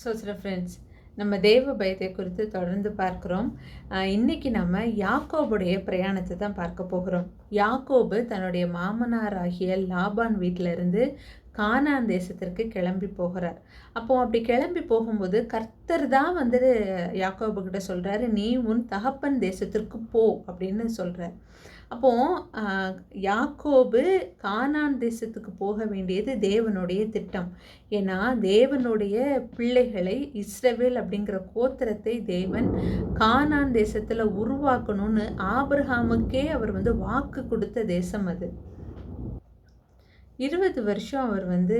So சில friends நம்ம தேவ பயத்தை குறித்து தொடர்ந்து பார்க்குறோம். இன்றைக்கி இன்னைக்கு நம்ம யாக்கோபுடைய பிரயாணத்தை தான் பார்க்க போகிறோம். யாக்கோபு தன்னுடைய மாமனாராகிய லாபான் வீட்டில இருந்து கானான் தேசத்திற்கு கிளம்பி போகிறார். அப்போ அப்படி கிளம்பி போகும்போது கர்த்தர் தான் வந்து யாக்கோபு கிட்ட சொல்கிறாரு நீ உன் தகப்பன் தேசத்திற்கு போ அப்படின்னு சொல்கிறார் அப்போது யாக்கோபு கானான் தேசத்துக்கு போக வேண்டியது தேவனுடைய திட்டம். ஏன்னா தேவனுடைய பிள்ளைகளை இஸ்ரவேல் அப்படிங்கிற கோத்திரத்தை தேவன் கானான் தேசத்தில் உருவாக்கணும்னு ஆபிரஹாமுக்கே அவர் வந்து வாக்கு கொடுத்த தேசம் அது. இருபது வருஷம் அவர் வந்து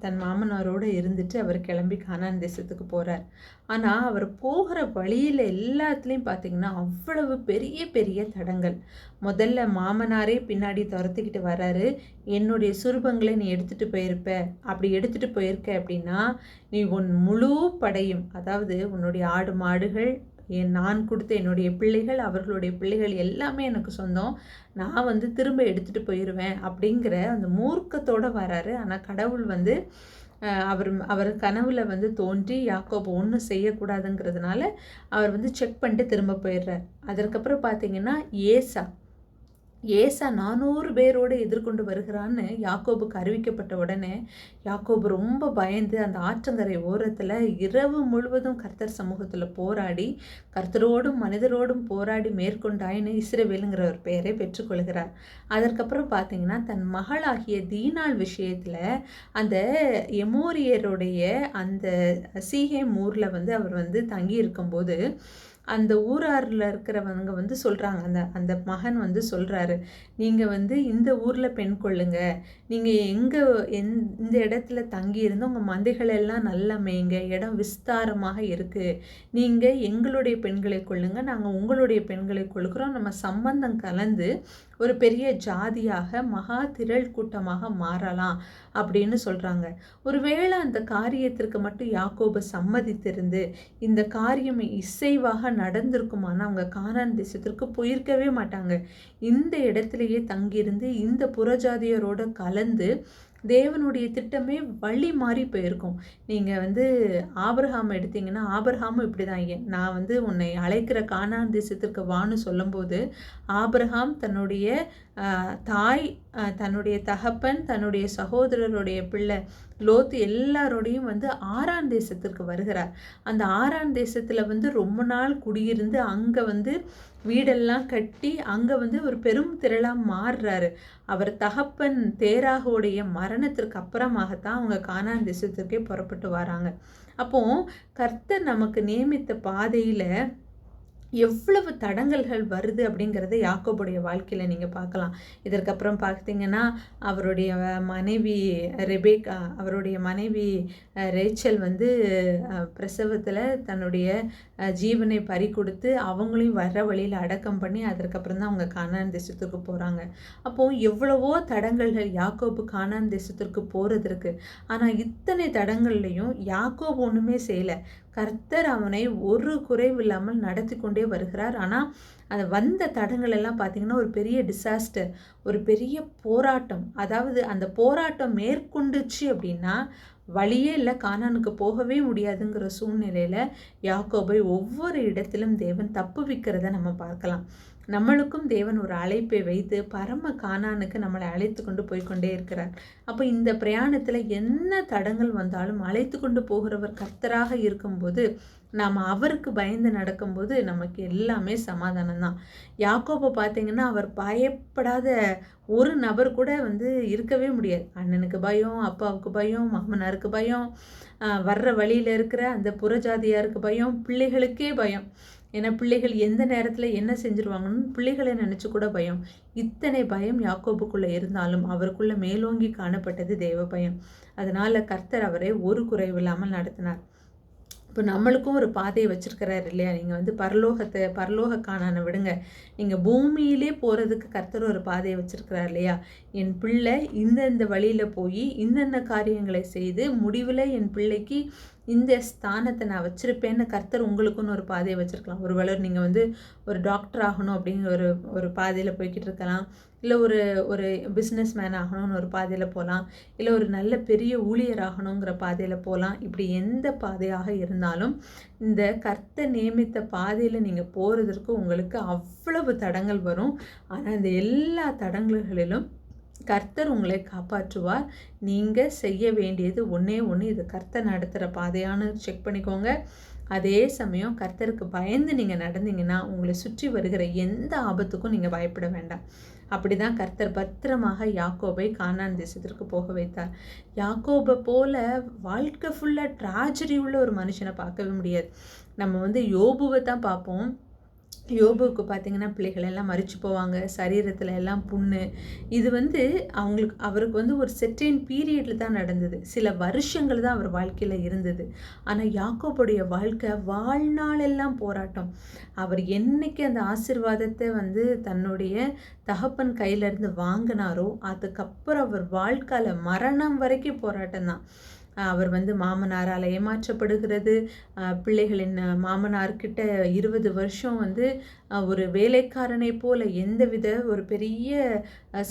தன் மாமனாரோடு இருந்துட்டு அவர் கிளம்பி கானான் தேசத்துக்கு போகிறார் ஆனால் அவர் போகிற வழியில் எல்லாத்துலேயும் பார்த்தீங்கன்னா அவ்வளவு பெரிய பெரிய தடங்கள். முதல்ல மாமனாரே பின்னாடி துரத்திக்கிட்டு வராரு. என்னுடைய சுரூபங்களை நீ எடுத்துகிட்டு போயிருப்ப. அப்படி எடுத்துகிட்டு போயிருக்க அப்படின்னா நீ உன் முழு படையும் அதாவது உன்னுடைய ஆடு மாடுகள் என் நான் கொடுத்த என்னுடைய பிள்ளைகள் அவர்களுடைய பிள்ளைகள் எல்லாமே எனக்கு சொந்தம். நான் வந்து திரும்ப எடுத்துகிட்டு போயிடுவேன் அப்படிங்கிற அந்த மூர்க்கத்தோடு வராரு. ஆனால் கடவுள் வந்து அவர் அவர் கனவுல வந்து தோன்றி யாக்கோபு ஒன்றும் செய்யக்கூடாதுங்கிறதுனால அவர் வந்து செக் பண்ணிட்டு திரும்ப போயிடுறார். அதற்கப்புறம் பார்த்தீங்கன்னா ஏசா. ஏசா நானூறு பேரோடு எதிர்கொண்டு வருகிறான்னு யாக்கோபுக்கு அறிவிக்கப்பட்ட உடனே யாக்கோபு ரொம்ப பயந்து அந்த ஆற்றங்கரை ஓரத்தில் இரவு முழுவதும் கர்த்தர் சமூகத்தில் போராடி கர்த்தரோடும் மனிதரோடும் போராடி மேற்கொண்டாயின்னு இஸ்ரவேலுங்கிற ஒரு பெயரை பெற்றுக்கொள்கிறார். அதற்கப்புறம் பார்த்தீங்கன்னா தன் மகளாகிய தீனாள் விஷயத்தில் அந்த எமோரியருடைய அந்த சீகே ஊரில் வந்து அவர் வந்து தங்கி இருக்கும்போது அந்த ஊராரில் இருக்கிறவங்க வந்து சொல்கிறாங்க அந்த அந்த மகன் வந்து சொல்கிறாரு நீங்கள் வந்து இந்த ஊரில் பெண் கொள்ளுங்க. நீங்கள் எங்கே எந் இந்த இடத்துல தங்கியிருந்து உங்கள் மந்தைகள் எல்லாம் நல்லா மேய்ங்க. இடம் விஸ்தாரமாக இருக்குது நீங்கள் எங்களுடைய பெண்களை கொள்ளுங்க. நாங்கள் உங்களுடைய பெண்களை கொள்கிறோம். நம்ம சம்பந்தம் கலந்து ஒரு பெரிய ஜாதியாக மகா திரள் கூட்டமாக மாறலாம் அப்படின்னு சொல்கிறாங்க ஒருவேளை அந்த காரியத்திற்கு மட்டும் யாக்கோபு சம்மதித்திருந்து இந்த காரியம் இசைவாக நடந்திருக்குமானா அவங்க கானான் தேசத்திற்கு போயிருக்கவே மாட்டாங்க. இந்த இடத்துலையே தங்கியிருந்து இந்த புறஜாதியரோட கலந்து தேவனுடைய திட்டமே வழி மாறி போயிருக்கும். நீங்கள் வந்து ஆபரஹாம் எடுத்தீங்கன்னா ஆபரஹாமும் இப்படி தான் நான் வந்து உன்னை அழைக்கிற கானான் தேசத்திற்கு வான்னு சொல்லும்போது ஆபரஹாம் தன்னுடைய தாய் தன்னுடைய தகப்பன் தன்னுடைய சகோதரருடைய பிள்ளை லோத்து எல்லாரோடையும் வந்து ஆறான் தேசத்திற்கு வருகிறார். அந்த ஆறான் தேசத்தில் வந்து ரொம்ப நாள் குடியிருந்து அங்கே வந்து வீடெல்லாம் கட்டி அங்கே வந்து ஒரு பெரும் திரளாக மாறுறாரு. அவர் தகப்பன் தேராகோடைய மரணத்திற்கு அப்புறமாகத்தான் அவங்க காணான் தேசத்திற்கே புறப்பட்டு வராங்க. அப்போது கர்த்தர் நமக்கு நியமித்த பாதையில் எவ்வளவு தடங்கல்கள் வருது அப்படிங்கிறத யாக்கோபுடைய வாழ்க்கையில் நீங்கள் பார்க்கலாம். இதற்கப்புறம் பார்த்தீங்கன்னா அவருடைய மனைவி ரெபேக்கா அவருடைய மனைவி ரேச்சல் வந்து பிரசவத்தில் தன்னுடைய ஜீவனை பறி கொடுத்து அவங்களையும் வர்ற வழியில் அடக்கம் பண்ணி அதற்கப்புறம் தான் அவங்க காணான் தேசத்துக்கு போகிறாங்க அப்போது எவ்வளவோ தடங்கல்கள் யாக்கோபு காணான் தேசத்திற்கு போகிறதுக்கு ஆனால் இத்தனை தடங்கள்லையும் யாக்கோபு ஒன்றுமே செய்யலை. கர்த்தர் அவனை ஒரு குறைவு இல்லாமல் நடத்தி கொண்டே வருகிறார். ஆனால் அந்த வந்த தடங்கள் எல்லாம் பார்த்தீங்கன்னா ஒரு பெரிய டிசாஸ்டர் ஒரு பெரிய போராட்டம். அதாவது அந்த போராட்டம் மேற்கொண்டுச்சு அப்படின்னா வழியே இல்லை கானானுக்கு போகவே முடியாதுங்கிற சூழ்நிலையில் யாக்கோபை ஒவ்வொரு இடத்திலும் தேவன் தப்புவிக்கிறத நம்ம பார்க்கலாம். நம்மளுக்கும் தேவன் ஒரு அழைப்பை வைத்து பரம காணானுக்கு நம்மளை அழைத்து கொண்டு போய்க்கொண்டே இருக்கிறார். அப்போ இந்த பிரயாணத்தில் என்ன தடங்கள் வந்தாலும் அழைத்து கொண்டு போகிறவர் கர்த்தராக இருக்கும்போது நாம் அவருக்கு பயந்து நடக்கும்போது நமக்கு எல்லாமே சமாதானம் தான். யாக்கோப்பை பார்த்தீங்கன்னா அவர் பயப்படாத ஒரு நபர் கூட வந்து இருக்கவே முடியாது. அண்ணனுக்கு பயம் அப்பாவுக்கு பயம் மாமனாருக்கு பயம் வர்ற வழியில் இருக்கிற அந்த புறஜாதியாருக்கு பயம் பிள்ளைகளுக்கே பயம். ஏன்னா பிள்ளைகள் எந்த நேரத்தில் என்ன செஞ்சுருவாங்கன்னு பிள்ளைகளை நினச்சி கூட பயம். இத்தனை பயம் யாக்கோபுக்குள்ளே இருந்தாலும் அவருக்குள்ளே மேலோங்கி காணப்பட்டது தேவ பயம். அதனால் கர்த்தர் அவரை ஒரு குறைவில்லாமல் நடத்தினார். இப்போ நம்மளுக்கும் ஒரு பாதையை வச்சுருக்கிறாரு இல்லையா? நீங்கள் வந்து பரலோகத்தை பரலோக காணான விடுங்க. நீங்கள் பூமியிலே போகிறதுக்கு கர்த்தர் ஒரு பாதையை வச்சுருக்கிறார் இல்லையா? என் பிள்ளை இந்தந்த வழியில் போய் இந்தந்த காரியங்களை செய்து முடிவில் என் பிள்ளைக்கு இந்த ஸ்தானத்தை நான் வச்சுருப்பேன்னு கர்த்தர் உங்களுக்குன்னு ஒரு பாதையை வச்சுருக்கலாம். ஒருவேளை நீங்கள் வந்து ஒரு டாக்டர் ஆகணும் அப்படிங்கிற ஒரு ஒரு பாதையில் போய்கிட்டு இருக்கலாம். இல்லை ஒரு ஒரு பிஸ்னஸ் மேன் ஆகணும்னு ஒரு பாதையில் போகலாம் இல்லை ஒரு நல்ல பெரிய ஊழியர் ஆகணுங்கிற பாதையில் போகலாம் இப்படி எந்த பாதையாக இருந்தாலும் இந்த கர்த்த நியமித்த பாதையில் நீங்கள் போகிறதற்கு உங்களுக்கு அவ்வளவு தடங்கள் வரும். ஆனால் இந்த எல்லா தடங்கல்களிலும் கர்த்தர் உங்களை காப்பாற்றுவார். நீங்கள் செய்ய வேண்டியது ஒன்றே ஒன்று இது கர்த்தர் நடத்துகிற பாதையானு செக் பண்ணிக்கோங்க. அதே சமயம் கர்த்தருக்கு பயந்து நீங்கள் நடந்தீங்கன்னா உங்களை சுற்றி வருகிற எந்த ஆபத்துக்கும் நீங்கள் பயப்பட வேண்டாம். அப்படி தான் கர்த்தர் பத்திரமாக யாக்கோபை கானான் தேசத்திற்கு போக வைத்தார். யாக்கோபை போல வாழ்க்கை ஃபுல்லாக ட்ராஜடி உள்ள ஒரு மனுஷனை பார்க்கவே முடியாது. நம்ம வந்து யோபுவை தான் பார்ப்போம். யோபுவுக்கு பார்த்தீங்கன்னா பிள்ளைகள் எல்லாம் மறித்து போவாங்க. சரீரத்தில் எல்லாம் புண்ணு. இது வந்து அவங்களுக்கு அவருக்கு வந்து ஒரு செட்டின் பீரியடில் தான் நடந்தது. சில வருஷங்கள் தான் அவர் வாழ்க்கையில் இருந்தது. ஆனால் யாக்கோபுடைய வாழ்க்கை வாழ்நாளெல்லாம் போராட்டம். அவர் என்னைக்கு அந்த ஆசிர்வாதத்தை வந்து தன்னுடைய தகப்பன் கையிலேருந்து வாங்கினாரோ அதுக்கப்புறம் அவர் வாழ்க்கையில் மரணம் வரைக்கும் போராட்டம் தான். அவர் வந்து மாமனாரால் ஏமாற்றப்படுகிறது. பிள்ளைகளின் மாமனார்கிட்ட இருபது வருஷம் வந்து ஒரு வேலைக்காரனை போல எந்தவித ஒரு பெரிய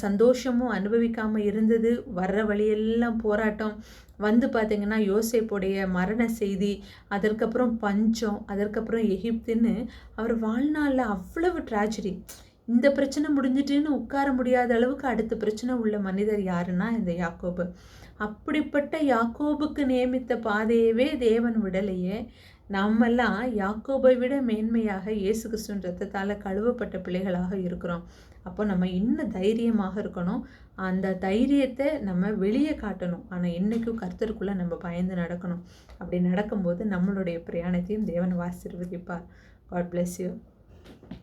சந்தோஷமும் அனுபவிக்காமல் இருந்தது. வர்ற வழியெல்லாம் போராட்டம். வந்து பார்த்திங்கன்னா யோசேப்புடைய மரண செய்தி அதற்கப்புறம் பஞ்சம் அதற்கப்புறம் எகிப்துன்னு அவர் வாழ்நாளில் அவ்வளவு ட்ராஜடி இந்த பிரச்சனை முடிஞ்சிட்டுன்னு உட்கார முடியாத அளவுக்கு அடுத்த பிரச்சனை உள்ள மனிதர் யாருன்னா இந்த யாக்கோபு. அப்படிப்பட்ட யாக்கோபுக்கு நியமித்த பாதையவே தேவன் விடலையே. நம்மெல்லாம் யாக்கோபை விட மேன்மையாக இயேசு கிறிஸ்துவின் ரத்தத்தால் கழுவப்பட்ட பிள்ளைகளாக இருக்கிறோம். அப்போ நம்ம இன்னும் தைரியமாக இருக்கணும். அந்த தைரியத்தை நம்ம வெளியே காட்டணும். ஆனால் என்றைக்கும் கர்த்தருக்குள்ளே நம்ம பயந்து நடக்கணும். அப்படி நடக்கும்போது நம்மளுடைய பிரயாணத்தையும் தேவன் வாசிர்வதிப்பார் காட் பிளெஸ் யூ